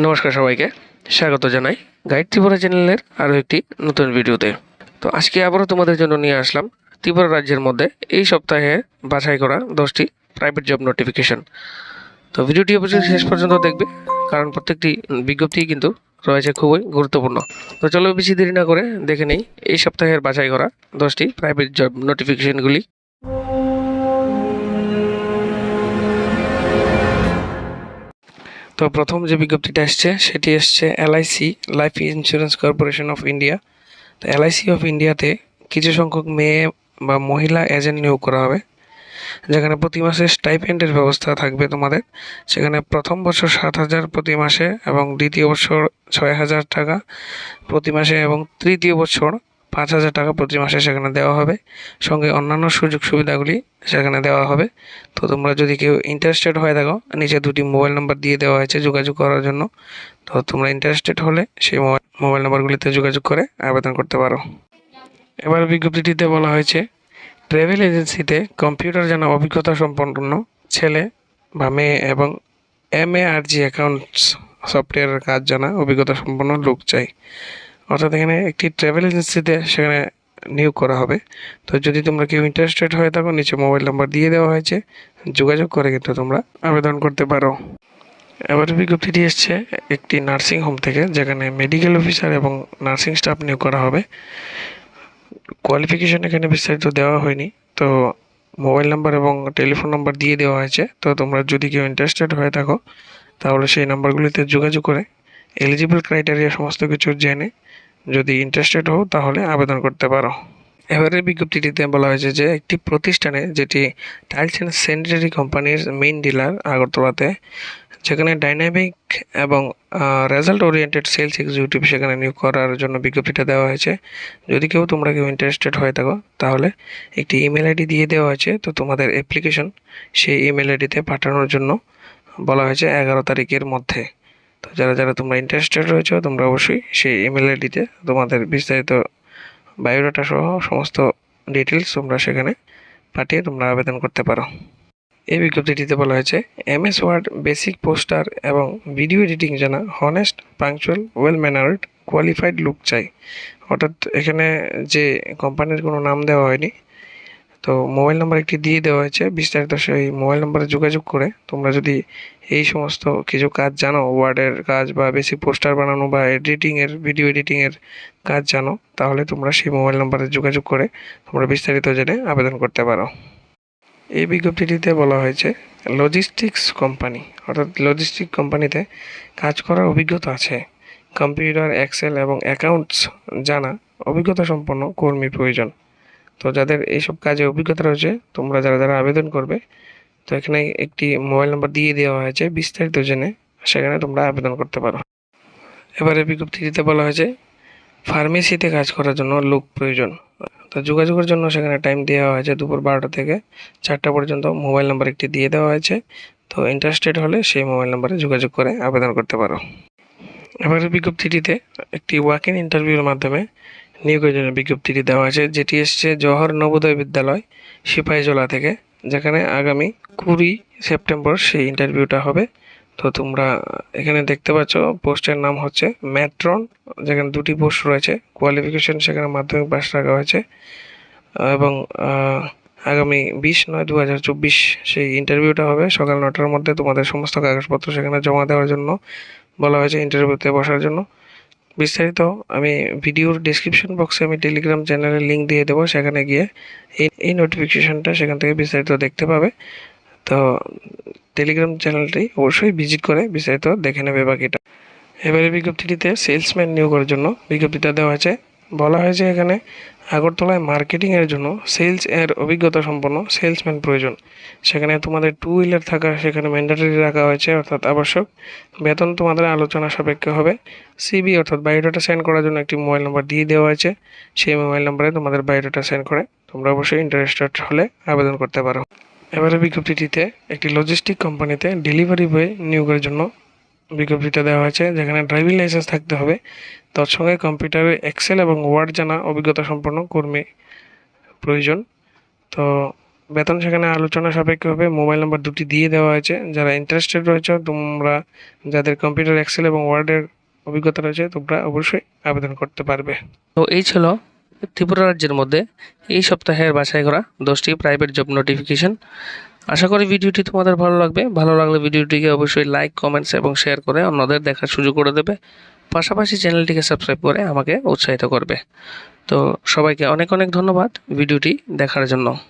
নমস্কার সবাইকে, স্বাগত জানাই গাইড ত্রিপুরা চ্যানেলের আরও একটি নতুন ভিডিওতে। তো আজকে আবারও তোমাদের জন্য নিয়ে আসলাম ত্রিপুরা রাজ্যের মধ্যে এই সপ্তাহে বাছাই করা দশটি প্রাইভেট জব নোটিফিকেশন তো ভিডিওটি অবশ্যই শেষ পর্যন্ত দেখবে, কারণ প্রত্যেকটি বিজ্ঞপ্তি কিন্তু রয়েছে খুবই গুরুত্বপূর্ণ। তো চলো বেশি দেরি না করে দেখে নেই, এই সপ্তাহের বাছাই করা দশটি প্রাইভেট জব নোটিফিকেশনগুলি তো প্রথম যে বিজ্ঞপ্তিটা এসছে, সেটি এসছে LIC life insurance corporation of India তো এলআইসি অফ ইন্ডিয়াতে কিছু সংখ্যক মেয়ে বা মহিলা এজেন্ট নিয়োগ করা হবে, যেখানে প্রতি মাসে স্টাইপেন্ডের ব্যবস্থা থাকবে তোমাদের। সেখানে প্রথম বছর সাত হাজার প্রতি মাসে এবং দ্বিতীয় বছর ছয় হাজার টাকা প্রতি মাসে এবং তৃতীয় বছর পাঁচ হাজার টাকা প্রতি মাসে সেখানে দেওয়া হবে। সঙ্গে অন্যান্য সুযোগ সুবিধাগুলি সেখানে দেওয়া হবে। তো তোমরা যদি কেউ ইন্টারেস্টেড হয়ে থাকো, নিচে দুটি মোবাইল নাম্বার দিয়ে দেওয়া হয়েছে যোগাযোগ করার জন্য, তো তোমরা ইন্টারেস্টেড হলে সেই মোবাইল নাম্বারগুলিতে যোগাযোগ করে আবেদন করতে পারো। এবার বিজ্ঞপ্তিটিতে বলা হয়েছে ট্রাভেল এজেন্সিতে কম্পিউটার জানা অভিজ্ঞতা সম্পন্ন ছেলে বা মেয়ে এবং M A R G accounts সফটওয়্যারের কাজ জানা অভিজ্ঞতা সম্পন্ন লোক চাই। অর্থাৎ এখানে একটি ট্রাভেল এজেন্সিতে সেখানে নিয়োগ করা হবে। তো যদি তোমরা কেউ ইন্টারেস্টেড হয়ে থাকো, নিচে মোবাইল নাম্বার দিয়ে দেওয়া হয়েছে, যোগাযোগ করে কিন্তু তোমরা আবেদন করতে পারো। এবার বিজ্ঞপ্তিটি এসছে একটি নার্সিং হোম থেকে, যেখানে মেডিকেল অফিসার এবং নার্সিং স্টাফ নিয়োগ করা হবে। কোয়ালিফিকেশন এখানে বিস্তারিত দেওয়া হয়নি, তো মোবাইল নাম্বার এবং টেলিফোন নাম্বার দিয়ে দেওয়া হয়েছে। তো তোমরা যদি কেউ ইন্টারেস্টেড হয়ে থাকো, তাহলে সেই নাম্বারগুলিতে যোগাযোগ করে এলিজিবল ক্রাইটেরিয়া সমস্ত কিছু জেনে যদি ইন্টারেস্টেড হও তাহলে আবেদন করতে পারো। এবারে বিজ্ঞপ্তিটিতে বলা হয়েছে যে, একটি প্রতিষ্ঠানে যেটি টাইলস অ্যান্ড স্যানিটারি কোম্পানির মেইন ডিলার আগরতলাতে, যেখানে ডাইনামিক এবং রেজাল্ট ওরিয়েন্টেড সেলস এক্সিকিউটিভ সেখানে নিয়োগ করার জন্য বিজ্ঞপ্তিটা দেওয়া হয়েছে। যদি কেউ, তোমরা কেউ ইন্টারেস্টেড হয়ে থাকো, তাহলে একটি ইমেল আইডি দিয়ে দেওয়া হয়েছে। তো তোমাদের অ্যাপ্লিকেশন সেই ইমেল আইডিতে পাঠানোর জন্য বলা হয়েছে এগারো তারিখের মধ্যে। যারা যারা তোমরা ইন্টারেস্টেড রয়েছো, তোমরা অবশ্যই সেই ইমেল আইডিতে তোমাদের বিস্তারিত বায়োডাটা সহ সমস্ত ডিটেলস তোমরা সেখানে পাঠিয়ে তোমরা আবেদন করতে পারো। এই বিজ্ঞপ্তিটিতে বলা হয়েছে এমএস ওয়ার্ড বেসিক পোস্টার এবং ভিডিও এডিটিং জানা honest punctual well mannered qualified look চাই। অর্থাৎ এখানে যে কোম্পানির কোনো নাম দেওয়া হয়নি তো মোবাইল নাম্বার একটি দিয়ে দেওয়া হয়েছে বিস্তারিত সেই মোবাইল নাম্বারে যোগাযোগ করে তোমরা যদি এই সমস্ত কিছু কাজ জানো, ওয়ার্ডের কাজ বা বেশি পোস্টার বানানো বা এডিটিংয়ের ভিডিও এডিটিংয়ের কাজ জানো, তাহলে তোমরা সেই মোবাইল নাম্বারে যোগাযোগ করে তোমরা বিস্তারিত জেনে আবেদন করতে পারো। এই বিজ্ঞপ্তিটিতে বলা হয়েছে লজিস্টিক্স কোম্পানি অর্থাৎ লজিস্টিক কোম্পানিতে কাজ করার অভিজ্ঞতা আছে। কম্পিউটার এক্সেল এবং অ্যাকাউন্টস জানা অভিজ্ঞতা সম্পন্ন কর্মীর প্রয়োজন। তো যাদের এইসব কাজে অভিজ্ঞতা রয়েছে, তোমরা যারা যারা আবেদন করবে, তো এখানে একটি মোবাইল নাম্বার দিয়ে দেওয়া হয়েছে বিস্তারিত জেনে। সেখানে তোমরা আবেদন করতে পারো। এবারে বিজ্ঞপ্তিতে বলা হয়েছে, ফার্মেসিতে কাজ করার জন্য লোক প্রয়োজন। তো যোগাযোগের জন্য সেখানে টাইম দেওয়া হয়েছে দুপুর বারোটা থেকে চারটা পর্যন্ত। মোবাইল নাম্বার একটি দিয়ে দেওয়া হয়েছে। তো ইন্টারেস্টেড হলে সেই মোবাইল নাম্বারে যোগাযোগ করে আবেদন করতে পারো। এবারে বিজ্ঞপ্তিটিতে একটি ওয়াক ইন ইন্টারভিউর মাধ্যমে নিয়োগের জন্য বিজ্ঞপ্তিটি দেওয়া হয়েছে যেটি এসছে জওহর নবোদয় বিদ্যালয়, সিপাহীজলা থেকে, যেখানে আগামী কুড়ি সেপ্টেম্বর সেই ইন্টারভিউটা হবে। তো তোমরা এখানে দেখতে পাচ্ছ, পোস্টের নাম হচ্ছে ম্যাট্রন, যেখানে দুটি পোস্ট রয়েছে কোয়ালিফিকেশন সেখানে মাধ্যমিক পাস রাখা হয়েছে, এবং আগামী বিশ নয় দু হাজার চব্বিশ সেই ইন্টারভিউটা হবে। সকাল নটার মধ্যে তোমাদের সমস্ত কাগজপত্র সেখানে জমা দেওয়ার জন্য বলা হয়েছে ইন্টারভিউতে বসার জন্য। বিস্তারিত আমি ভিডিওর ডিসক্রিপশন বক্সে আমি টেলিগ্রাম চ্যানেলের লিঙ্ক দিয়ে দেবো, সেখানে গিয়ে এই এই নোটিফিকেশনটা সেখান থেকে বিস্তারিত দেখতে পাবে। তো টেলিগ্রাম চ্যানেলটি অবশ্যই ভিজিট করে বিস্তারিত দেখে নেবে বাকিটা। এবারে বিজ্ঞপ্তিটিতে সেলসম্যান নিয়োগের জন্য বিজ্ঞপ্তিটা দেওয়া আছে। বলা হয়েছে এখানে, আগরতলায় মার্কেটিংয়ের জন্য সেলস এর অভিজ্ঞতা সম্পন্ন সেলসম্যান প্রয়োজন। সেখানে তোমাদের টু হুইলার থাকা, সেখানে ম্যান্ডেটরি রাখা হয়েছে, অর্থাৎ আবশ্যক। বেতন তোমাদের আলোচনা সাপেক্ষে হবে। সিবি অর্থাৎ বায়োডাটা সেন্ড করার জন্য একটি মোবাইল নাম্বার দিয়ে দেওয়া হয়েছে। সেই মোবাইল নাম্বারে তোমাদের বায়োডাটা সেন্ড করে তোমরা অবশ্যই ইন্টারেস্টেড হলে আবেদন করতে পারো। এবারে বিজ্ঞপ্তিটিতে একটি লজিস্টিক কোম্পানিতে ডেলিভারি বয় নিয়োগের জন্য বিজ্ঞপ্তিটা দেওয়া হয়েছে, যেখানে ড্রাইভিং লাইসেন্স থাকতে হবে। তৎসঙ্গে কম্পিউটারে এক্সেল এবং ওয়ার্ড জানা অভিজ্ঞতা সম্পন্ন কর্মী প্রয়োজন। তো বেতন সেখানে আলোচনা সাপেক্ষ হবে। মোবাইল নাম্বার দুটি দিয়ে দেওয়া হয়েছে। যারা ইন্টারেস্টেড রয়েছে, তোমরা যাদের কম্পিউটার এক্সেল এবং ওয়ার্ডের অভিজ্ঞতা রয়েছে, তোমরা অবশ্যই আবেদন করতে পারবে। তো এই ছিল ত্রিপুরা রাজ্যের মধ্যে এই সপ্তাহের বাছাই করা দশটি প্রাইভেট জব নোটিফিকেশন আশা করি ভিডিওটি তোমাদের ভালো লাগবে। ভালো লাগলে ভিডিওটিকে অবশ্যই লাইক কমেন্টস এবং শেয়ার করে অন্যদের দেখার সুযোগ করে দেবে। পাশাপাশি চ্যানেলটিকে সাবস্ক্রাইব করে আমাকে উৎসাহিত করবে। তো সবাইকে অনেক অনেক ধন্যবাদ ভিডিওটি দেখার জন্য।